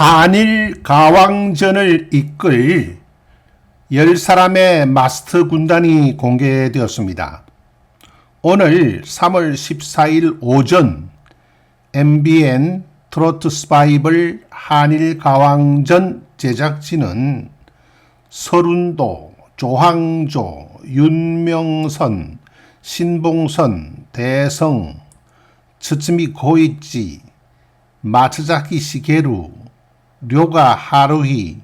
한일 가왕전을 이끌 10사람의 마스터 군단이 공개되었습니다. 오늘 3월 14일 오전 MBN 트로트 스바이벌 한일 가왕전 제작진은 서른도, 조항조, 윤명선, 신봉선, 대성, 츠츠미 고이치, 마츠자키 시게루, 료가 하루히,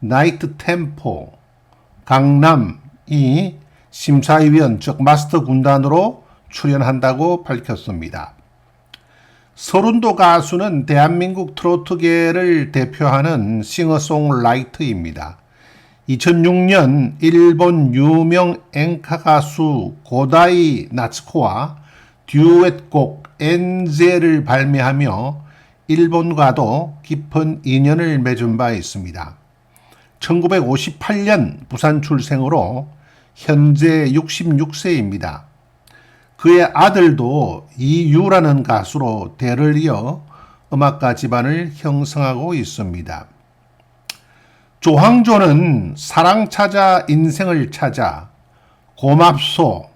나이트 템포, 강남이 심사위원 즉 마스터 군단으로 출연한다고 밝혔습니다. 서른도 가수는 대한민국 트로트계를 대표하는 싱어송라이트입니다. 2006년 일본 유명 엔카 가수 고다이 나츠코와 듀엣곡 엔제를 발매하며 일본과도 깊은 인연을 맺은 바 있습니다. 1958년 부산 출생으로 현재 66세입니다. 그의 아들도 이유라는 가수로 대를 이어 음악가 집안을 형성하고 있습니다. 조항조는 사랑 찾아 인생을 찾아 고맙소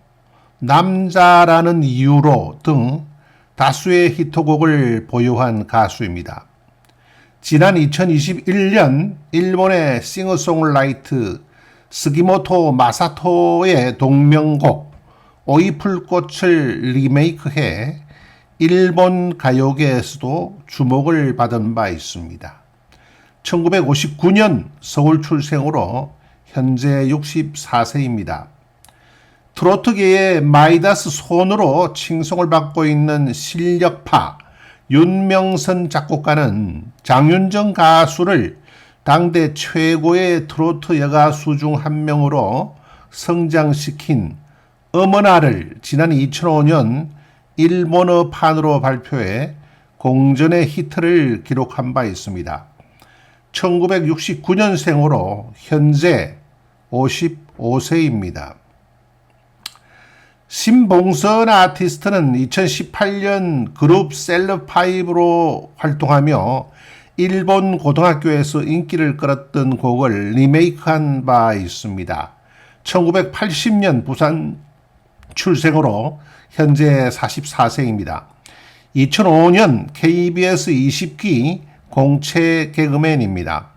남자라는 이유로 등 다수의 히트곡을 보유한 가수입니다. 지난 2021년 일본의 싱어송라이트 스기모토 마사토의 동명곡 오이풀꽃을 리메이크해 일본 가요계에서도 주목을 받은 바 있습니다. 1959년 서울 출생으로 현재 64세입니다. 트로트계의 마이다스 손으로 칭송을 받고 있는 실력파 윤명선 작곡가는 장윤정 가수를 당대 최고의 트로트 여가수 중 한 명으로 성장시킨 어머나를 지난 2005년 일본어판으로 발표해 공전의 히트를 기록한 바 있습니다. 1969년생으로 현재 55세입니다. 신봉선 아티스트는 2018년 그룹 셀럽5로 활동하며 일본 고등학교에서 인기를 끌었던 곡을 리메이크한 바 있습니다. 1980년 부산 출생으로 현재 44세입니다. 2005년 KBS 20기 공채 개그맨입니다.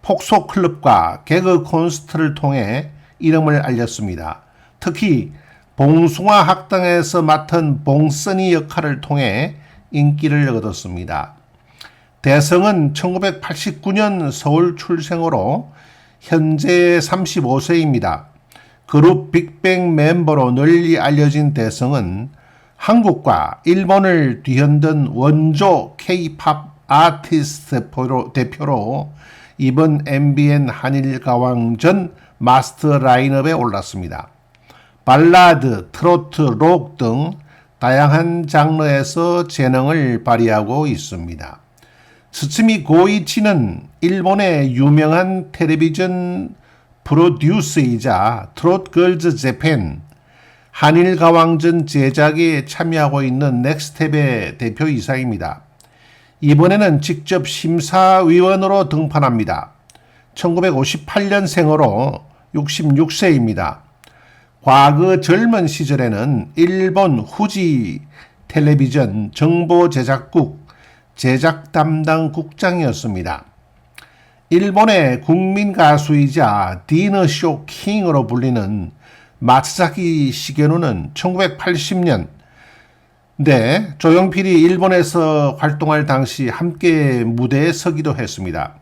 폭소 클럽과 개그 콘서트를 통해 이름을 알렸습니다. 특히 봉숭아 학당에서 맡은 봉선이 역할을 통해 인기를 얻었습니다. 대성은 1989년 서울 출생으로 현재 35세입니다. 그룹 빅뱅 멤버로 널리 알려진 대성은 한국과 일본을 뒤흔든 원조 K-팝 아티스트 대표로 이번 MBN 한일 가왕전 마스터 라인업에 올랐습니다. 발라드, 트로트, 록 등 다양한 장르에서 재능을 발휘하고 있습니다. 스츠미 고이치는 일본의 유명한 텔레비전 프로듀서이자 트롯 걸즈 재팬 한일 가왕전 제작에 참여하고 있는 넥스텝의 대표이사입니다. 이번에는 직접 심사위원으로 등판합니다. 1958년생으로 66세입니다. 과거 젊은 시절에는 일본 후지 텔레비전 정보 제작국 제작 담당 국장이었습니다. 일본의 국민 가수이자 디너쇼 킹으로 불리는 마츠자키 시게노는 1980년 네, 조용필이 일본에서 활동할 당시 함께 무대에 서기도 했습니다.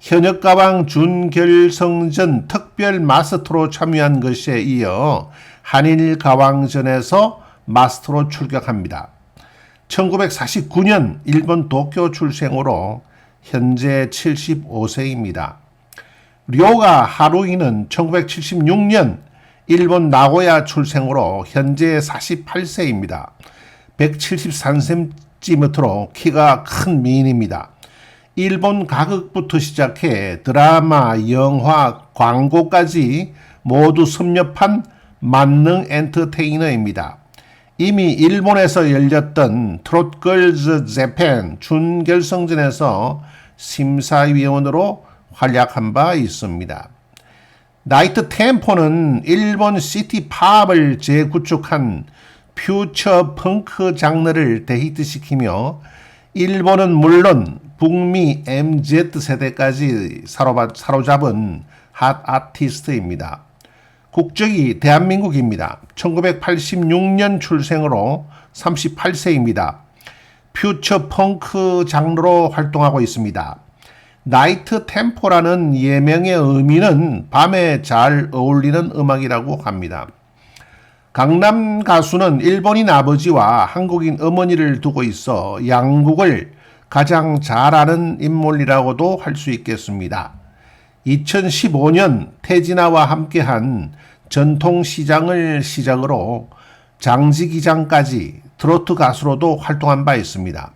현역 가방 준결성전 특별 마스터로 참여한 것에 이어 한일 가왕전에서 마스터로 출격합니다. 1949년 일본 도쿄 출생으로 현재 75세입니다. 료가 하루이는 1976년 일본 나고야 출생으로 현재 48세입니다. 173cm로 키가 큰 미인입니다. 일본 가극부터 시작해 드라마, 영화, 광고까지 모두 섭렵한 만능 엔터테이너입니다. 이미 일본에서 열렸던 트롯걸즈 재팬 준결승전에서 심사위원으로 활약한 바 있습니다. 나이트 템포는 일본 시티 팝을 재구축한 퓨처 펑크 장르를 대히트시키며 일본은 물론 북미 MZ 세대까지 사로잡- 사로잡은 핫 아티스트입니다. 국적이 대한민국입니다. 1986년 출생으로 38세입니다. 퓨처 펑크 장르로 활동하고 있습니다. 나이트 템포라는 예명의 의미는 밤에 잘 어울리는 음악이라고 합니다. 강남 가수는 일본인 아버지와 한국인 어머니를 두고 있어 양국을 가장 잘 아는 인물이라고도 할 수 있겠습니다. 2015년 태진아와 함께한 전통시장을 시작으로 장지기장까지 트로트 가수로도 활동한 바 있습니다.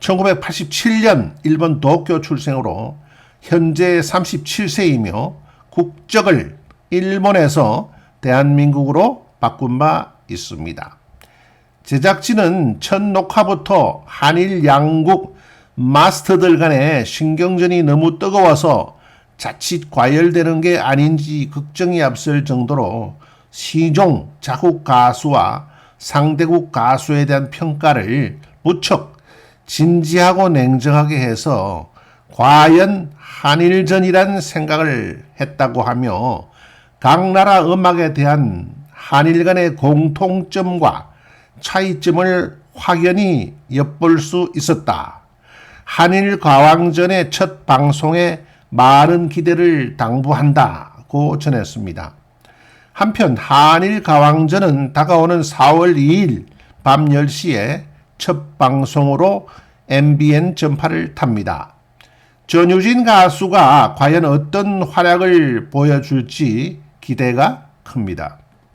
1987년 일본 도쿄 출생으로 현재 37세이며 국적을 일본에서 대한민국으로 바꾼 바 있습니다. 제작진은 첫 녹화부터 한일 양국 마스터들 간의 신경전이 너무 뜨거워서 자칫 과열되는 게 아닌지 걱정이 앞설 정도로 시종 자국 가수와 상대국 가수에 대한 평가를 무척 진지하고 냉정하게 해서 과연 한일전이란 생각을 했다고 하며 각 나라 음악에 대한 한일 간의 공통점과 차이점을 확연히 엿볼 수 있었다. 한일 과왕전의 첫 방송에 많은 기대를 당부한다고 전했습니다. 한편 한일 가왕전은 다가오는 4월 2일 밤 10시에 첫 방송으로 MBN 전파를 탑니다. 전유진 가수가 과연 어떤 활약을 보여줄지 기대가 큽니다.